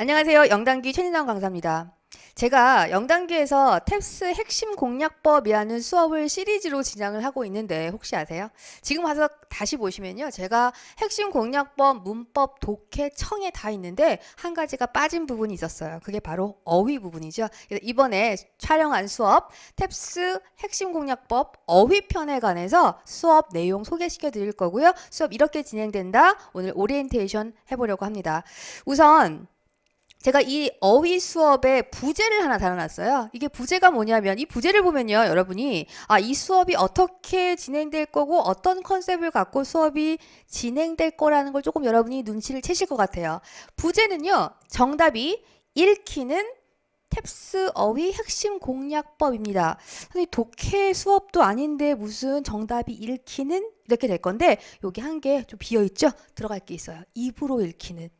안녕하세요. 영단기 최진상 강사입니다. 제가 영단기에서 탭스 핵심 공략법이라는 수업을 시리즈로 진행을 하고 있는데 혹시 아세요? 지금 와서 다시 보시면요. 제가 핵심 공략법, 문법, 독해, 청에 다 있는데 한 가지가 빠진 부분이 있었어요. 그게 바로 어휘 부분이죠. 그래서 이번에 촬영한 수업 탭스 핵심 공략법 어휘 편에 관해서 수업 내용 소개시켜 드릴 거고요. 수업 이렇게 진행된다. 오늘 오리엔테이션 해보려고 합니다. 우선 제가 이 어휘 수업의 부제를 하나 달아놨어요. 이게 부제가 뭐냐면 이 부제를 보면요, 여러분이 아, 이 수업이 어떻게 진행될 거고 어떤 컨셉을 갖고 수업이 진행될 거라는 걸 조금 여러분이 눈치를 채실 것 같아요. 부제는요, 정답이 읽히는 탭스 어휘 핵심 공략법입니다. 선생님 독해 수업도 아닌데 무슨 정답이 읽히는 이렇게 될 건데 여기 한 개 좀 비어 있죠? 들어갈 게 있어요. 입으로 읽히는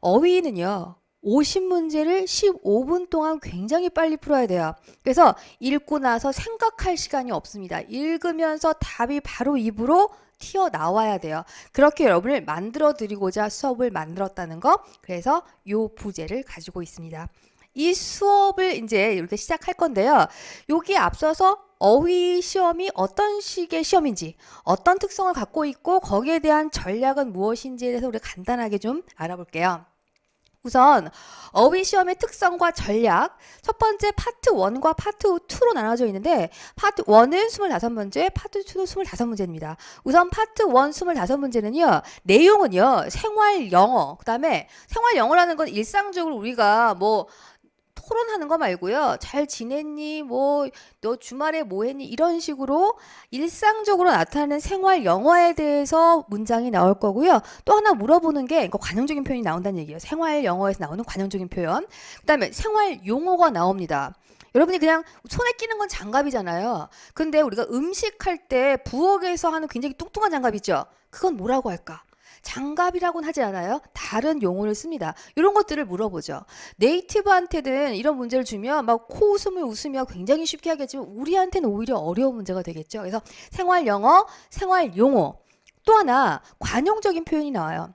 어휘는요. 50문제를 15분 동안 굉장히 빨리 풀어야 돼요. 그래서 읽고 나서 생각할 시간이 없습니다. 읽으면서 답이 바로 입으로 튀어나와야 돼요. 그렇게 여러분을 만들어 드리고자 수업을 만들었다는 거. 그래서 요 부제를 가지고 있습니다. 이 수업을 이제 이렇게 시작할 건데요. 여기에 앞서서 어휘 시험이 어떤 식의 시험인지, 어떤 특성을 갖고 있고 거기에 대한 전략은 무엇인지에 대해서 우리 간단하게 좀 알아볼게요. 우선 어휘 시험의 특성과 전략 첫 번째 파트 1과 파트 2로 나눠져 있는데 파트 1은 25문제, 파트 2도 25문제입니다. 우선 파트 1 25문제는요. 내용은요. 생활 영어. 그다음에 생활 영어라는 건 일상적으로 우리가 뭐 토론하는 거 말고요. 잘 지냈니? 뭐 너 주말에 뭐 했니? 이런 식으로 일상적으로 나타나는 생활 영어에 대해서 문장이 나올 거고요. 또 하나 물어보는 게 이거 관용적인 표현이 나온다는 얘기예요. 생활 영어에서 나오는 관용적인 표현. 그다음에 생활 용어가 나옵니다. 여러분이 그냥 손에 끼는 건 장갑이잖아요. 근데 우리가 음식할 때 부엌에서 하는 굉장히 뚱뚱한 장갑 있죠? 그건 뭐라고 할까? 장갑이라고는 하지 않아요. 다른 용어를 씁니다. 이런 것들을 물어보죠. 네이티브한테는 이런 문제를 주면 막 코웃음을 웃으며 굉장히 쉽게 하겠지만 우리한테는 오히려 어려운 문제가 되겠죠. 그래서 생활 영어, 생활 용어. 또 하나 관용적인 표현이 나와요.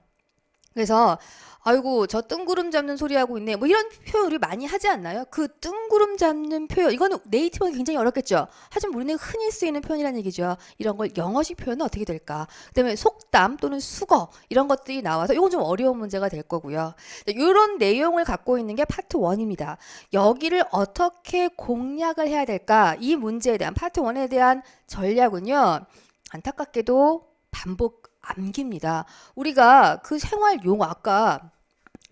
그래서 아이고 저 뜬구름 잡는 소리 하고 있네 뭐 이런 표현 우리 많이 하지 않나요? 그 뜬구름 잡는 표현 이거는 네이티브는 굉장히 어렵겠죠. 하지만 우리는 흔히 쓰이는 표현이라는 얘기죠. 이런 걸 영어식 표현은 어떻게 될까? 그다음에 속담 또는 수거 이런 것들이 나와서 이건 좀 어려운 문제가 될 거고요. 이런 내용을 갖고 있는 게 파트 1입니다. 여기를 어떻게 공략을 해야 될까? 이 문제에 대한 파트 1에 대한 전략은요. 안타깝게도 반복 암기입니다. 우리가 그 생활 용어 아까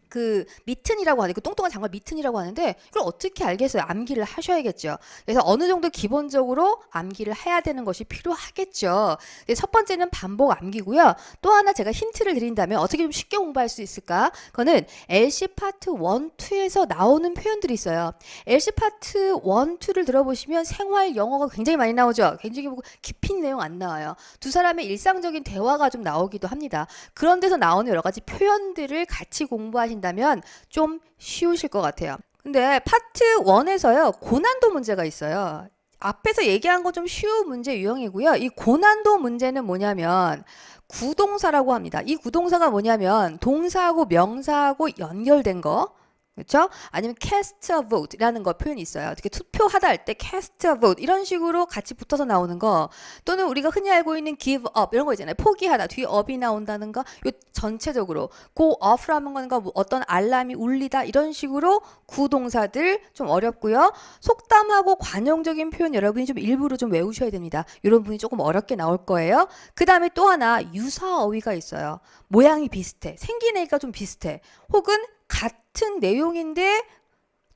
그 미튼이라고 하는 그 똥똥한 장갑 미튼이라고 하는데 그걸 어떻게 알겠어요? 암기를 하셔야겠죠. 그래서 어느 정도 기본적으로 암기를 해야 되는 것이 필요하겠죠. 첫 번째는 반복 암기고요. 또 하나 제가 힌트를 드린다면 어떻게 좀 쉽게 공부할 수 있을까? 그거는 LC 파트 1, 2에서 나오는 표현들이 있어요. LC 파트 1, 2를 들어보시면 생활 영어가 굉장히 많이 나오죠. 굉장히 깊이 내용 안 나와요. 두 사람의 일상적인 대화가 좀 나오기도 합니다. 그런 데서 나오는 여러 가지 표현들을 같이 공부하신 하신다면 좀 쉬우실 것 같아요. 근데 파트 1에서요, 고난도 문제가 있어요. 앞에서 얘기한 건좀 쉬운 문제 유형이고요. 이 고난도 문제는 뭐냐면 구동사라고 합니다. 이 구동사가 뭐냐면 동사하고 명사하고 연결된 거. 그렇죠? 아니면 cast a vote라는 거 표현이 있어요. 어떻게 투표하다 할 때 cast a vote 이런 식으로 같이 붙어서 나오는 거 또는 우리가 흔히 알고 있는 give up 이런 거 있잖아요. 포기하다 뒤에 up이 나온다는 거. 요 전체적으로 go off라는 건가 뭐 어떤 알람이 울리다 이런 식으로 구동사들 좀 어렵고요. 속담하고 관용적인 표현 여러분이 좀 일부러 좀 외우셔야 됩니다. 이런 분이 조금 어렵게 나올 거예요. 그 다음에 또 하나 유사 어휘가 있어요. 모양이 비슷해. 생긴 애가 좀 비슷해. 혹은 같은 내용인데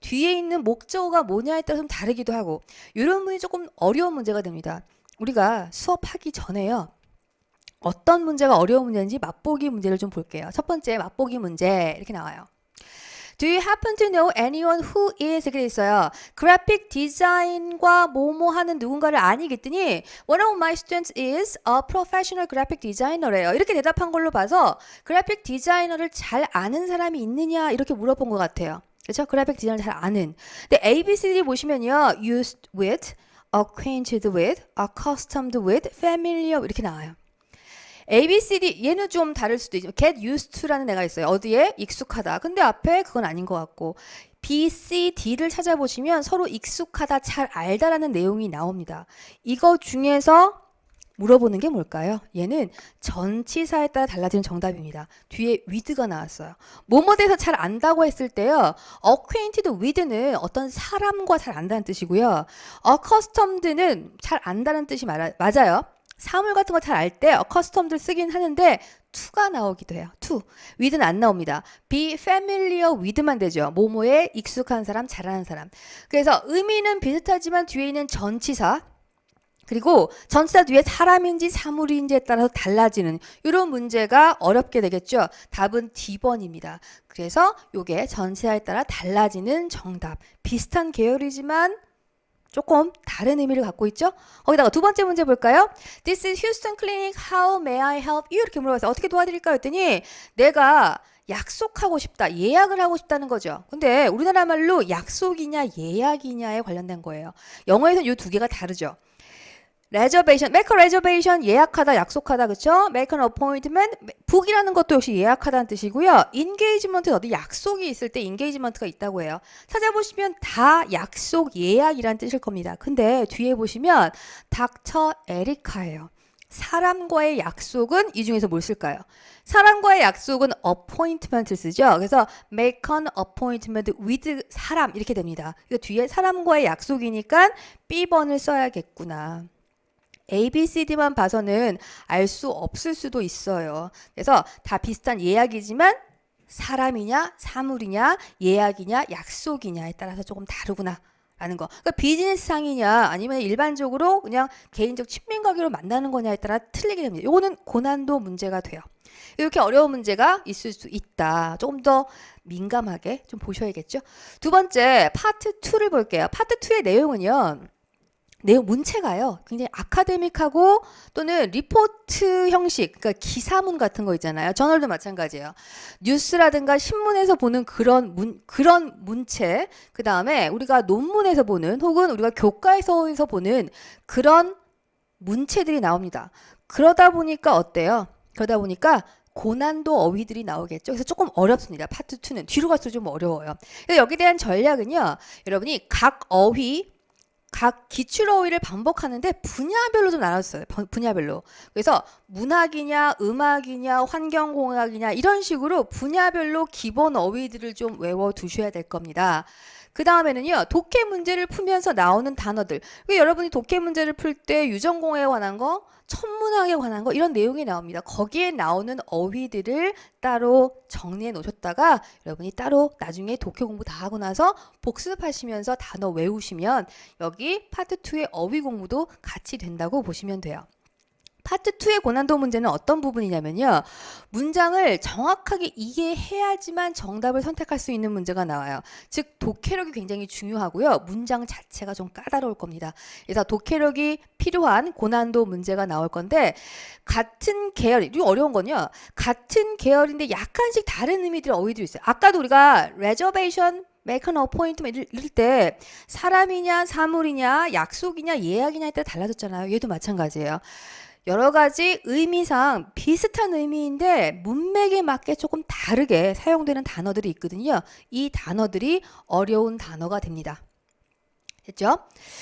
뒤에 있는 목적어가 뭐냐에 따라 좀 다르기도 하고 이런 분이 조금 어려운 문제가 됩니다. 우리가 수업하기 전에요. 어떤 문제가 어려운 문제인지 맛보기 문제를 좀 볼게요. 첫 번째 맛보기 문제 이렇게 나와요. Do you happen to know anyone who is 이렇게 돼 있어요. 그래픽 디자인과 뭐뭐 하는 누군가를 아니겠더니 One of my students is a professional graphic designer래요. 이렇게 대답한 걸로 봐서 그래픽 디자이너를 잘 아는 사람이 있느냐 이렇게 물어본 것 같아요. 그렇죠? 그래픽 디자인을 잘 아는. 근데 A, B, C, D 보시면요. used with, acquainted with, accustomed with, familiar 이렇게 나와요. A, B, C, D 얘는 좀 다를 수도 있죠. get used to라는 애가 있어요. 어디에 익숙하다. 근데 앞에 그건 아닌 것 같고 B, C, D를 찾아보시면 서로 익숙하다, 잘 알다라는 내용이 나옵니다. 이거 중에서 물어보는 게 뭘까요? 얘는 전치사에 따라 달라지는 정답입니다. 뒤에 with가 나왔어요. 뭐뭐 대해서 잘 안다고 했을 때요. acquainted with는 어떤 사람과 잘 안다는 뜻이고요. accustomed는 잘 안다는 뜻이 맞아요. 사물 같은 거 잘 알때 accustomed를 쓰긴 하는데 to가 나오기도 해요. to. with는 안 나옵니다. be familiar with만 되죠. 뭐뭐에 익숙한 사람, 잘하는 사람. 그래서 의미는 비슷하지만 뒤에 있는 전치사 그리고 전치사 뒤에 사람인지 사물인지에 따라서 달라지는 이런 문제가 어렵게 되겠죠. 답은 D번입니다. 그래서 이게 전치사에 따라 달라지는 정답. 비슷한 계열이지만 조금 다른 의미를 갖고 있죠. 거기다가 두 번째 문제 볼까요? This is Houston Clinic. How may I help you? 이렇게 물어봤어요. 어떻게 도와드릴까요? 했더니 내가 약속하고 싶다. 예약을 하고 싶다는 거죠. 근데 우리나라 말로 약속이냐 예약이냐에 관련된 거예요. 영어에서는 이 두 개가 다르죠. Make a reservation 예약하다, 약속하다, 그쵸? an appointment 북이라는 것도 역시 예약하다는 뜻이고요. engagement는 어디 약속이 있을 때 engagement가 있다고 해요. 찾아보시면 다 약속, 예약이란 뜻일 겁니다. 근데 뒤에 보시면 닥터 에리카예요. 사람과의 약속은 이 중에서 뭘 쓸까요? 사람과의 약속은 appointment를 쓰죠. 그래서 make an appointment with 사람 이렇게 됩니다. 이 뒤에 사람과의 약속이니까 B번을 써야겠구나. A, B, C, D만 봐서는 알 수 없을 수도 있어요. 그래서 다 비슷한 예약이지만 사람이냐, 사물이냐, 예약이냐, 약속이냐에 따라서 조금 다르구나. 라는 거. 그러니까 비즈니스 상이냐 아니면 일반적으로 그냥 개인적 친민 관계로 만나는 거냐에 따라 틀리게 됩니다. 요거는 고난도 문제가 돼요. 이렇게 어려운 문제가 있을 수 있다. 조금 더 민감하게 좀 보셔야겠죠. 두 번째 파트 2를 볼게요. 파트 2의 내용은요. 내용 문체가요. 굉장히 아카데믹하고 또는 리포트 형식, 그러니까 기사문 같은 거 있잖아요. 저널도 마찬가지예요. 뉴스라든가 신문에서 보는 그런 문 그런 문체, 그 다음에 우리가 논문에서 보는 혹은 우리가 교과에서 보는 그런 문체들이 나옵니다. 그러다 보니까 어때요? 그러다 보니까 고난도 어휘들이 나오겠죠. 그래서 조금 어렵습니다. 파트 2는 뒤로 갈수록 좀 어려워요. 여기에 대한 전략은요. 여러분이 각 어휘 각 기출 어휘를 반복하는데 분야별로 좀. 번- 분야별로. 그래서 문학이냐, 음악이냐, 환경공학이냐 이런 식으로 분야별로 기본 어휘들을 좀 외워 두셔야 될 겁니다. 그 다음에는요, 독해 문제를 풀면서 나오는 단어들. 그 여러분이 독해 문제를 풀 때 유전공에 관한 거, 천문학에 관한 거 이런 내용이 나옵니다. 거기에 나오는 어휘들을 따로 정리해 놓으셨다가 여러분이 따로 나중에 독해 공부 다 하고 나서 복습하시면서 단어 외우시면 여기 파트 2의 어휘 공부도 같이 된다고 보시면 돼요. 파트 2의 고난도 문제는 어떤 부분이냐면요. 문장을 정확하게 이해해야지만 정답을 선택할 수 있는 문제가 나와요. 즉, 독해력이 굉장히 중요하고요. 문장 자체가 좀 까다로울 겁니다. 그래서 독해력이 필요한 고난도 문제가 나올 건데, 같은 계열, 이 어려운 건요. 같은 계열인데 약간씩 다른 의미들, 어휘들이 있어요. 아까도 우리가 reservation, make an appointment 이럴- 이럴 때 사람이냐, 사물이냐, 약속이냐, 예약이냐에 따라 달라졌잖아요. 얘도 마찬가지예요. 여러 가지 의미상 비슷한 의미인데 문맥에 맞게 조금 다르게 사용되는 단어들이 있거든요. 이 단어들이 어려운 단어가 됩니다. 됐죠?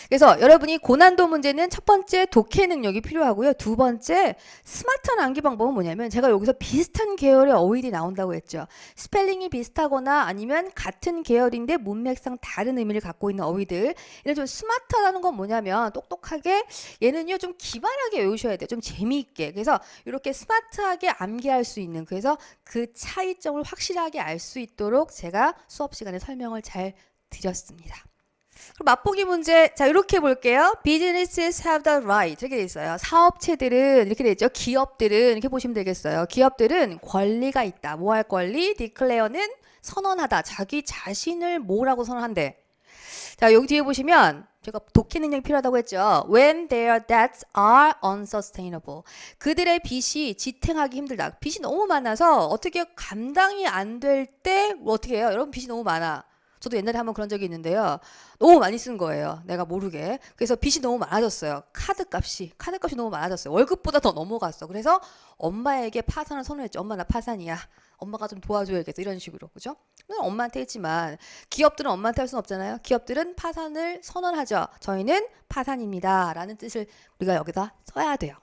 그래서 여러분이 고난도 문제는 첫 번째 독해 능력이 필요하고요. 두 번째 스마트한 암기 방법은 뭐냐면 제가 여기서 비슷한 계열의 어휘들이 나온다고 했죠. 스펠링이 비슷하거나 아니면 같은 계열인데 문맥상 다른 의미를 갖고 있는 어휘들. 이런 좀 스마트하다는 건 뭐냐면 똑똑하게 얘는요 좀 기발하게 외우셔야 돼요. 좀 재미있게. 그래서 이렇게 스마트하게 암기할 수 있는 그래서 그 차이점을 확실하게 알 수 있도록 제가 수업 시간에 설명을 잘 드렸습니다. 그럼 맛보기 문제 자 이렇게 볼게요. Businesses have the right 이렇게 돼 있어요. 사업체들은 이렇게 돼 있죠. 기업들은 이렇게 보시면 되겠어요. 기업들은 권리가 있다. 뭐 할 권리? declare는 선언하다. 자기 자신을 뭐라고 선언한대. 자 여기 뒤에 보시면 제가 독해 능력이 필요하다고 했죠. When their debts are unsustainable. 그들의 빚이 지탱하기 힘들다. 빚이 너무 많아서 어떻게 감당이 안 될 때 어떻게 해요? 여러분 빚이 너무 많아. 저도 옛날에 한번 그런 적이 있는데요. 너무 많이 쓴 거예요. 내가 모르게. 그래서 빚이 너무 많아졌어요. 카드 값이. 카드 값이 너무 많아졌어요. 월급보다 더 넘어갔어. 그래서 엄마에게 파산을 선언했죠. 엄마 나 파산이야. 엄마가 좀 도와줘야겠어. 이런 식으로. 그죠? 엄마한테 했지만 기업들은 엄마한테 할 수는 없잖아요. 기업들은 파산을 선언하죠. 저희는 파산입니다. 라는 뜻을 우리가 여기다 써야 돼요.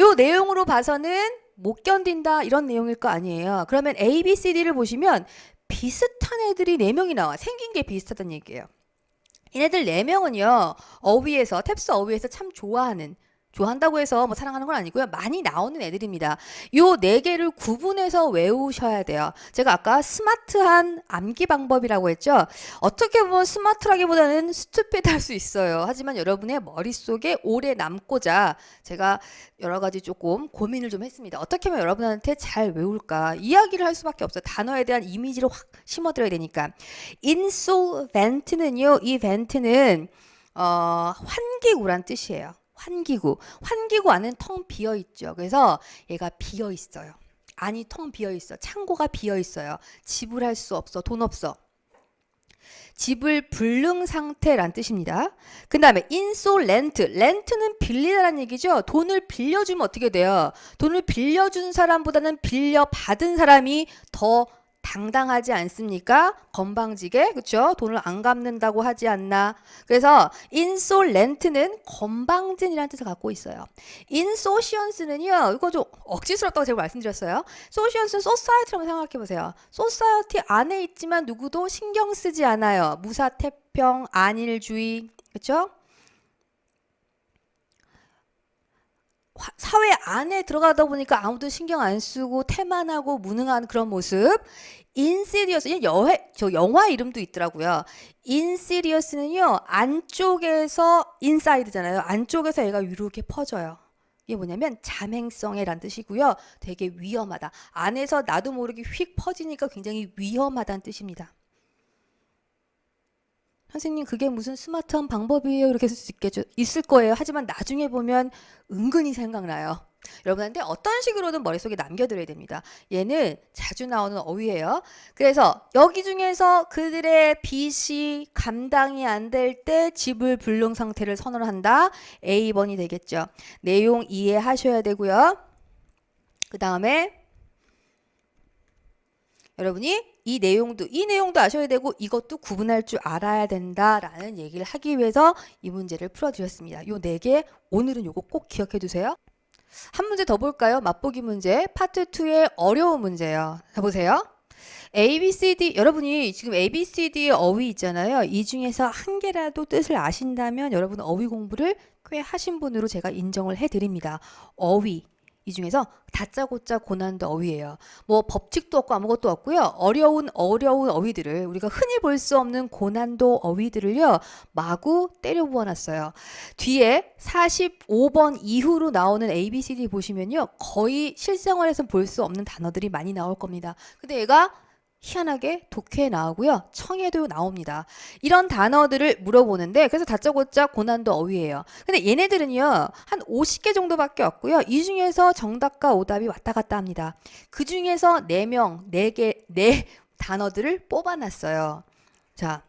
요 내용으로 봐서는 못 견딘다 이런 내용일 거 아니에요. 그러면 A, B, C, D를 보시면 비슷한 애들이 네명이 나와. 생긴 게 비슷하다는 얘기예요. 얘네들 네명은요 어휘에서, 탭스 어휘에서 참 좋아하는, 좋아한다고 해서 뭐 사랑하는 건 아니고요. 많이 나오는 애들입니다. 요 네 개를 구분해서 외우셔야 돼요. 제가 아까 스마트한 암기 방법이라고 했죠. 어떻게 보면 스마트라기보다는 스투피드할 수 있어요. 하지만 여러분의 머릿속에 오래 남고자 제가 여러 가지 조금 고민을 좀 했습니다. 어떻게 하면 여러분한테 잘 외울까? 이야기를 할 수밖에 없어요. 단어에 대한 이미지를 확 심어드려야 되니까. insolvent는요, 이 vent는 어, 환기구란 뜻이에요. 환기구. 환기구 안은 텅 비어 있죠. 그래서 얘가 비어 있어요. 안이 텅 비어 있어. 창고가 비어 있어요. 지불할 수 없어. 돈 없어. 집을 불능 상태란 뜻입니다. 그 다음에 insolent, rent는 빌리다라는 얘기죠. 돈을 빌려주면 어떻게 돼요? 돈을 빌려준 사람보다는 빌려받은 사람이 더 당당하지 않습니까? 건방지게 그렇죠? 돈을 안 갚는다고 하지 않나? 그래서 insolent는 건방진이라는 뜻을 갖고 있어요. insouciance는요. 이거 좀 억지스럽다고 제가 말씀드렸어요. sociance는 society라고 생각해 보세요. society 안에 있지만 누구도 신경 쓰지 않아요. 무사태평, 안일주의 그렇죠? 화- 사회 안에 들어가다 보니까 아무도 신경 안 쓰고 태만하고 무능한 그런 모습. 인시리어스, 이 여회, 저 영화 이름도 있더라고요. 인시리어스는요, 안쪽에서 인사이드잖아요. 안쪽에서 얘가 위로 이렇게 퍼져요. 이게 뭐냐면 자맹성애란 뜻이고요. 되게 위험하다. 안에서 나도 모르게 휙 퍼지니까 굉장히 위험하다는 뜻입니다. 선생님 그게 무슨 스마트한 방법이에요? 이렇게 쓸 수 있겠죠 있을 거예요. 하지만 나중에 보면 은근히 생각나요. 여러분한테 어떤 식으로든 머릿속에 남겨드려야 됩니다. 얘는 자주 나오는 어휘예요. 그래서 여기 중에서 그들의 빚이 감당이 안 될 때 지불 불능 상태를 선언한다. A번이 되겠죠. 내용 이해하셔야 되고요. 그 다음에 여러분이 이 내용도 이 내용도 아셔야 되고 이것도 구분할 줄 알아야 된다라는 얘기를 하기 위해서 이 문제를 풀어드렸습니다. 요 네 개 오늘은 요거 꼭 기억해 두세요. 한 문제 더 볼까요? 맛보기 문제 파트 2의 어려운 문제예요. 자 보세요. A, B, C, D 여러분이 지금 A, B, C, D의 어휘 있잖아요. 이 중에서 한 개라도 뜻을 아신다면 여러분 어휘 공부를 꽤 하신 분으로 제가 인정을 해드립니다. 어휘 이 중에서 다짜고짜 고난도 어휘예요. 뭐 법칙도 없고 아무것도 없고요. 어려운 어려운 어휘들을 우리가 흔히 볼 수 없는 고난도 어휘들을요. 마구 때려 부어놨어요. 뒤에 45번 이후로 나오는 A, B, C, D 보시면요. 거의 실생활에서 볼 수 없는 단어들이 많이 나올 겁니다. 근데 얘가 희한하게 독해에 나오고요. 청에도 나옵니다. 이런 단어들을 물어보는데 그래서 다짜고짜 고난도 어휘예요. 근데 얘네들은요. 한 50개 정도밖에 없고요. 이 중에서 정답과 오답이 왔다 갔다 합니다. 그 중에서 4명, 4개, 4 단어들을 뽑아놨어요. 자,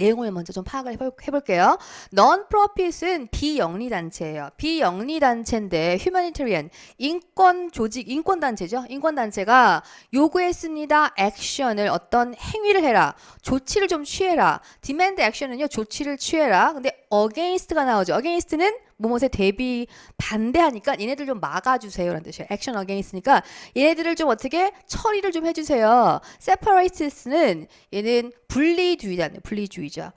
내용을 먼저 좀 파악을 해볼, 해볼게요. Non-profit은 비영리 단체예요. 비영리 단체인데 humanitarian 인권 조직 인권 단체죠. 인권 단체가 요구했습니다. 액션을 어떤 행위를 해라. 조치를 좀 취해라. demand action은요. 조치를 취해라. 근데 against가 나오죠. against는 뭐뭐에 대비 반대하니까 얘네들 좀 막아주세요라는 뜻이에요. action against니까 얘네들을 좀 어떻게 처리를 좀 해주세요. separatist는 얘는 분리주의자, 분리주의자.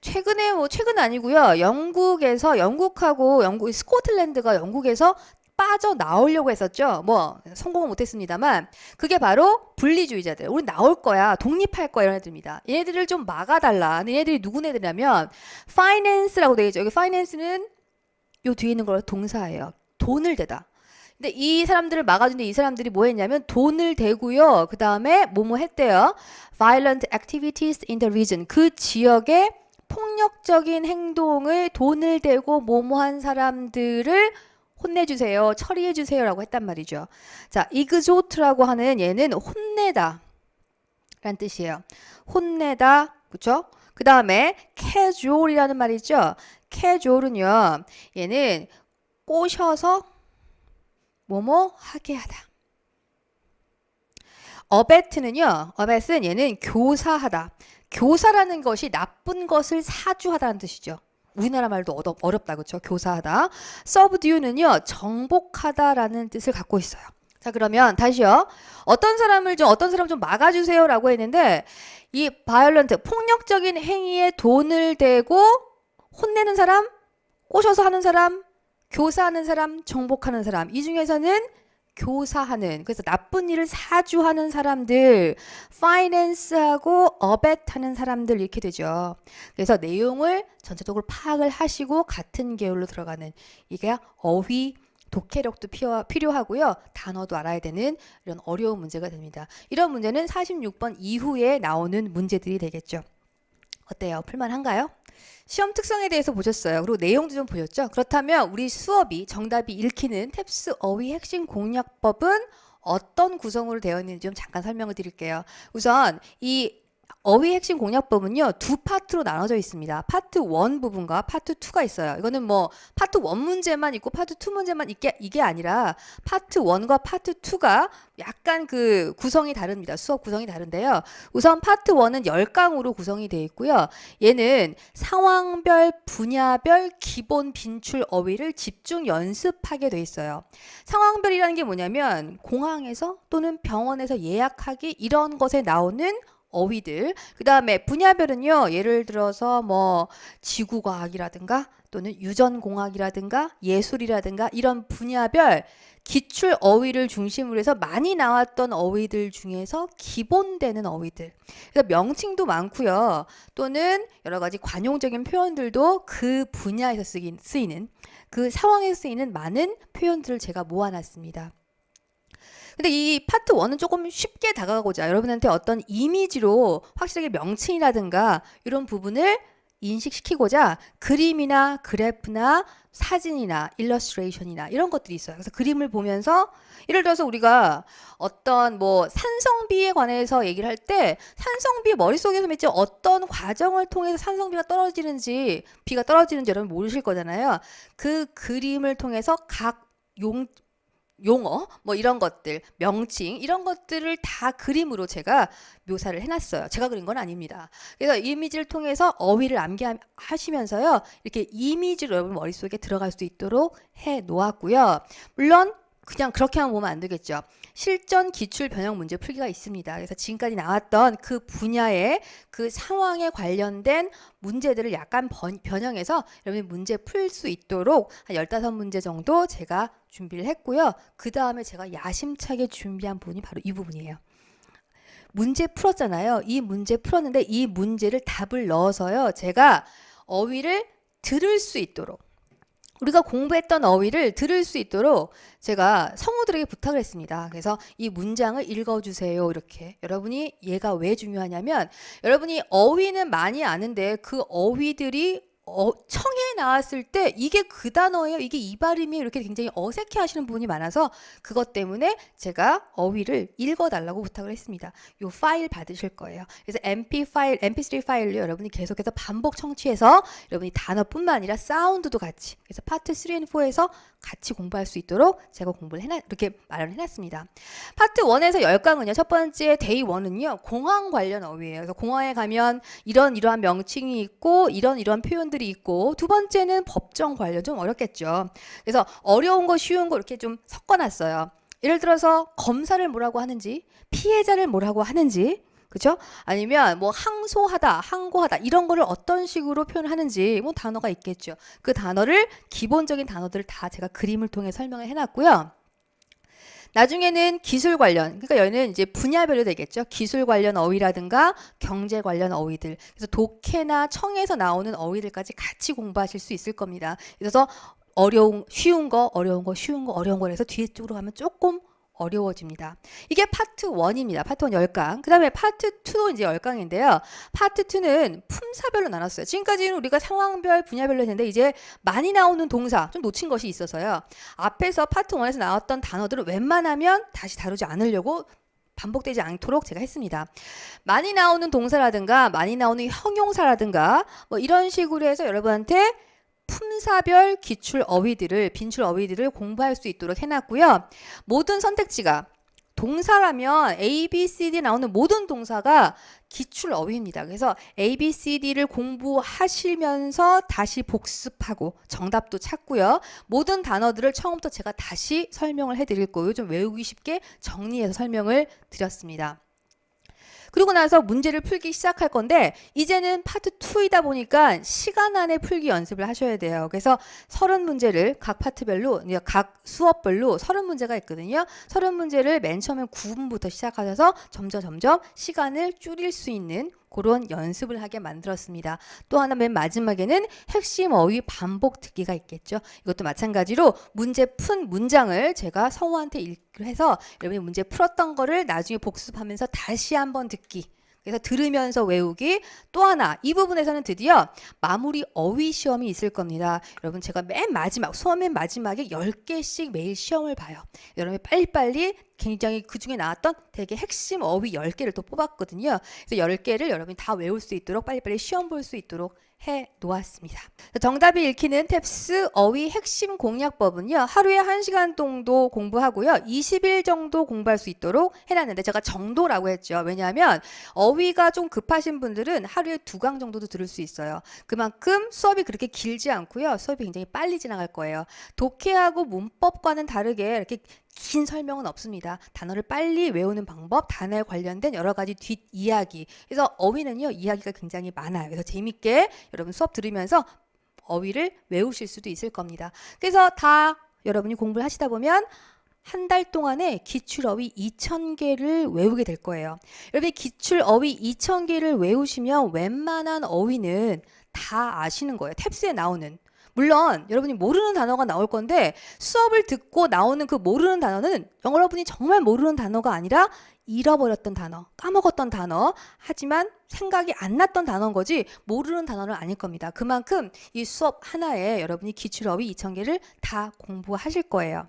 최근에 뭐 최근 아니고요. 영국에서 영국하고 영국 스코틀랜드가 영국에서 빠져 나오려고 했었죠. 뭐 성공은 못했습니다만 그게 바로 분리주의자들. 우리 나올 거야, 독립할 거야 이런 애들입니다. 얘네들을 좀 막아달라. 얘네들이 누구 애들이냐면 finance라고 되어 있죠. 여기 finance는 요 뒤에 있는 걸 동사예요. 돈을 대다. 근데 이 사람들을 막아주는데 이 사람들이 뭐 했냐면 돈을 대고요. 그 다음에 뭐뭐 했대요. Violent activities in the region. 그 지역에 폭력적인 행동을 돈을 대고 뭐뭐한 사람들을 혼내주세요. 처리해주세요 라고 했단 말이죠. 자, exhort라고 하는 얘는 혼내다. 라는 뜻이에요. 혼내다, 그쵸? 그 다음에 casual이라는 말이 casual은요, 얘는 꼬셔서 뭐뭐 하게 하다. 어베트는요, 어벳은 얘는 교사하다. 교사라는 것이 나쁜 것을 사주하다는 뜻이죠. 우리나라 말도 어렵, 어렵다, 그쵸? 교사하다. subdue는요, 정복하다라는 뜻을 갖고 있어요. 자, 그러면 다시요. 어떤 사람을 좀, 어떤 사람 좀 막아주세요 라고 했는데, 이 바이올런트, 폭력적인 행위에 돈을 대고 혼내는 사람, 꼬셔서 하는 사람, 교사하는 사람, 정복하는 사람. 이 중에서는 교사하는 그래서 나쁜 일을 사주하는 사람들, 파이낸스하고 어벳하는 사람들 이렇게 되죠. 그래서 내용을 전체적으로 파악을 하시고 같은 계열로 들어가는 이게 어휘 독해력도 필요- 필요하고요. 단어도 알아야 되는 이런 어려운 문제가 됩니다. 이런 문제는 46번 이후에 나오는 문제들이 되겠죠. 어때요? 풀만한가요? 시험 특성에 대해서 보셨어요. 그리고 내용도 좀 보셨죠? 그렇다면 우리 수업이 정답이 읽히는 탭스 어휘 핵심 공략법은 어떤 구성으로 되어 있는지 좀 잠깐 설명을 드릴게요. 우선 이 어휘 핵심 공략법은요 두 파트로 나눠져 있습니다. 파트 1 부분과 파트 2가 있어요. 이거는 뭐 파트 1 문제만 있고 파트 2 문제만 있게 이게 아니라 파트 1과 파트 2가 약간 그 구성이 다릅니다. 수업 구성이 다른데요. 우선 파트 1은 10강으로 구성이 되어 있고요. 얘는 상황별, 분야별 기본 빈출 어휘를 집중 연습하게 돼 있어요. 상황별이라는 게 뭐냐면 공항에서 또는 병원에서 예약하기 이런 것에 나오는 어휘들. 그 다음에 분야별은요, 예를 들어서 뭐 지구과학이라든가 또는 유전공학이라든가 예술이라든가 이런 분야별 기출 어휘를 중심으로 해서 많이 나왔던 어휘들 중에서 기본되는 어휘들. 그래서 명칭도 많고요. 또는 여러 가지 관용적인 표현들도 그 분야에서 쓰이는 그 상황에서 쓰이는 많은 표현들을 제가 모아놨습니다. 근데 이 파트 1은 조금 쉽게 다가가고자 여러분한테 어떤 이미지로 확실하게 명칭이라든가 이런 부분을 인식시키고자 그림이나 그래프나 사진이나 일러스트레이션이나 이런 것들이 있어요. 그래서 그림을 보면서 예를 들어서 우리가 어떤 뭐 산성비에 관해서 얘기를 할 때 산성비 머릿속에서 맺지 어떤 과정을 통해서 산성비가 떨어지는지 비가 떨어지는지 여러분 모르실 거잖아요. 그 그림을 통해서 각 용, 용어 뭐 이런 것들 명칭 이런 것들을 다 그림으로 제가 묘사를 해놨어요. 제가 그린 건 아닙니다. 그래서 이미지를 통해서 어휘를 암기하시면서요 이렇게 이미지로 여러분 머릿속에 들어갈 수 있도록 해 놓았고요. 물론 그냥 그렇게만 보면 안 되겠죠. 실전 기출 변형 문제 풀기가 있습니다. 그래서 지금까지 나왔던 그 분야의 그 상황에 관련된 문제들을 약간 번, 변형해서 여러분이 문제 풀 수 있도록 한 15문제 정도 제가 준비를 했고요. 그 다음에 제가 야심차게 준비한 부분이 바로 이 부분이에요. 문제 풀었잖아요. 이 문제 풀었는데 이 문제를 답을 넣어서요. 제가 어휘를 들을 수 있도록 우리가 공부했던 어휘를 들을 수 있도록 제가 성우들에게 부탁을 했습니다. 그래서 이 문장을 읽어주세요. 이렇게. 여러분이 얘가 왜 중요하냐면 여러분이 어휘는 많이 아는데 그 어휘들이 어, 청에 나왔을 때 이게 그 단어예요. 이게 이 발음이에요. 이렇게 굉장히 어색해 하시는 부분이 많아서 그것 때문에 제가 어휘를 읽어달라고 부탁을 했습니다. 요 파일 받으실 거예요. 그래서 mp 파일, mp3 파일로 여러분이 계속해서 반복 청취해서 여러분이 단어뿐만 아니라 사운드도 같이 그래서 파트 3 and 4에서 같이 공부할 수 있도록 제가 공부를 해놨, 이렇게 마련을 해놨습니다. 파트 1에서 10강은요. 첫 번째 데이 1은요. 공항 관련 어휘예요. 그래서 공항에 가면 이런 이러한 명칭이 있고 이런 이런 표현들 이 있고 두 번째는 법정 관련 좀 어렵겠죠. 그래서 어려운 거 쉬운 거 이렇게 좀 섞어놨어요. 예를 들어서 검사를 뭐라고 하는지 피해자를 뭐라고 하는지 그죠? 아니면 뭐 항소하다, 항고하다 이런 거를 어떤 식으로 표현하는지 뭐 단어가 있겠죠. 그 단어를 기본적인 단어들을 다 제가 그림을 통해 설명을 해놨고요. 나중에는 기술 관련, 그러니까 여기는 이제 분야별로 되겠죠. 기술 관련 어휘라든가 경제 관련 어휘들. 그래서 독해나 청에서 나오는 어휘들까지 같이 공부하실 수 있을 겁니다. 그래서 어려운, 쉬운 거, 어려운 거, 쉬운 거, 어려운 거 해서 뒤에 쪽으로 가면 조금 어려워집니다. 이게 파트 1입니다. 파트 1 10강. 그 다음에 파트 2도 이제 10강인데요. 파트 2는 품사별로 나눴어요. 지금까지는 우리가 상황별, 분야별로 했는데 이제 많이 나오는 동사, 좀 놓친 것이 있어서요. 앞에서 파트 1에서 나왔던 단어들을 웬만하면 다시 다루지 않으려고 반복되지 않도록 제가 했습니다. 많이 나오는 동사라든가 많이 나오는 형용사라든가 뭐 이런 식으로 해서 여러분한테 품사별 기출 어휘들을 빈출 어휘들을 공부할 수 있도록 해놨고요. 모든 선택지가 동사라면 A, B, C, D 나오는 모든 동사가 기출 어휘입니다. 그래서 A, B, C, D를 공부하시면서 다시 복습하고 정답도 찾고요. 모든 단어들을 처음부터 제가 다시 설명을 해드릴 거예요. 좀 외우기 쉽게 정리해서 설명을 드렸습니다. 그리고 나서 문제를 풀기 시작할 건데 이제는 파트 2이다 보니까 시간 안에 풀기 연습을 하셔야 돼요. 그래서 30문제를 각 파트별로 각 수업별로 30문제가 있거든요. 30문제를 맨 처음에 9분부터 시작하셔서 점점 점점 시간을 줄일 수 있는 그런 연습을 하게 만들었습니다. 또 하나 맨 마지막에는 핵심 어휘 반복 듣기가 있겠죠. 이것도 마찬가지로 문제 푼 문장을 제가 성우한테 읽기로 해서 여러분이 문제 풀었던 거를 나중에 복습하면서 다시 한번 듣기. 그래서 들으면서 외우기 또 하나 이 부분에서는 드디어 마무리 어휘 시험이 있을 겁니다. 여러분 제가 맨 마지막 수업 맨 마지막에 10개씩 매일 시험을 봐요. 여러분이 빨리빨리 굉장히 그 중에 나왔던 되게 핵심 어휘 10개를 또 뽑았거든요. 그래서 10개를 여러분이 다 외울 수 있도록 빨리빨리 시험 볼 수 있도록 해 놓았습니다. 정답이 읽히는 탭스 어휘 핵심 공략법은요. 하루에 1시간 정도 공부하고요. 20일 정도 공부할 수 있도록 해놨는데 제가 정도라고 했죠. 왜냐하면 어휘가 좀 급하신 분들은 하루에 두 강 정도도 들을 수 있어요. 그만큼 수업이 그렇게 길지 않고요. 수업이 굉장히 빨리 지나갈 거예요. 독해하고 문법과는 다르게 이렇게 긴 설명은 없습니다. 단어를 빨리 외우는 방법, 단어에 관련된 여러 가지 뒷 이야기. 그래서 어휘는요, 이야기가 굉장히 많아요. 그래서 재밌게 여러분 수업 들으면서 어휘를 외우실 수도 있을 겁니다. 그래서 다 여러분이 공부를 하시다 보면 한 달 동안에 기출 어휘 2,000개를 외우게 될 거예요. 여러분이 기출 어휘 2,000개를 외우시면 웬만한 어휘는 다 아시는 거예요. 탭스에 나오는. 물론 여러분이 모르는 단어가 나올 건데 수업을 듣고 나오는 그 모르는 단어는 여러분이 정말 모르는 단어가 아니라 잃어버렸던 단어, 까먹었던 단어, 하지만 생각이 안 났던 단어인 거지 모르는 단어는 아닐 겁니다. 그만큼 이 수업 하나에 여러분이 기출어휘 2,000개를 다 공부하실 거예요.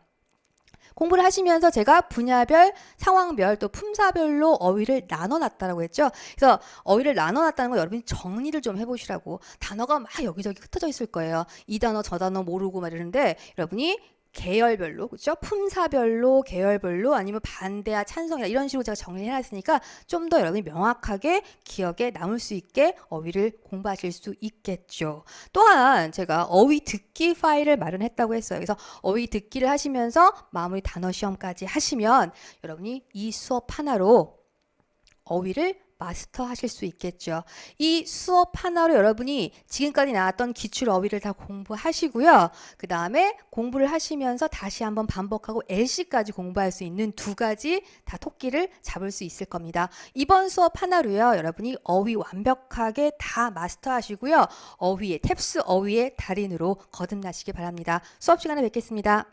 공부를 하시면서 제가 분야별, 상황별, 또 품사별로 어휘를 나눠놨다라고 했죠. 그래서 어휘를 나눠놨다는 거 여러분이 정리를 좀 해보시라고. 단어가 막 여기저기 흩어져 있을 거예요. 이 단어, 저 단어 모르고 막 이러는데 여러분이 계열별로 그렇죠? 품사별로 계열별로 아니면 반대와 찬성이나 이런 식으로 제가 정리해 놨으니까 좀 더 여러분이 명확하게 기억에 남을 수 있게 어휘를 공부하실 수 있겠죠. 또한 제가 어휘 듣기 파일을 마련했다고 했어요. 그래서 어휘 듣기를 하시면서 마무리 단어 시험까지 하시면 여러분이 이 수업 하나로 어휘를 마스터 하실 수 있겠죠. 이 수업 하나로 여러분이 지금까지 나왔던 기출 어휘를 다 공부하시고요. 그 다음에 공부를 하시면서 다시 한번 반복하고 LC까지 공부할 수 있는 두 가지 다 토끼를 잡을 수 있을 겁니다. 이번 수업 하나로요. 여러분이 어휘 완벽하게 다 마스터 하시고요. 어휘의 탭스 어휘의 달인으로 거듭나시기 바랍니다. 수업 시간에 뵙겠습니다.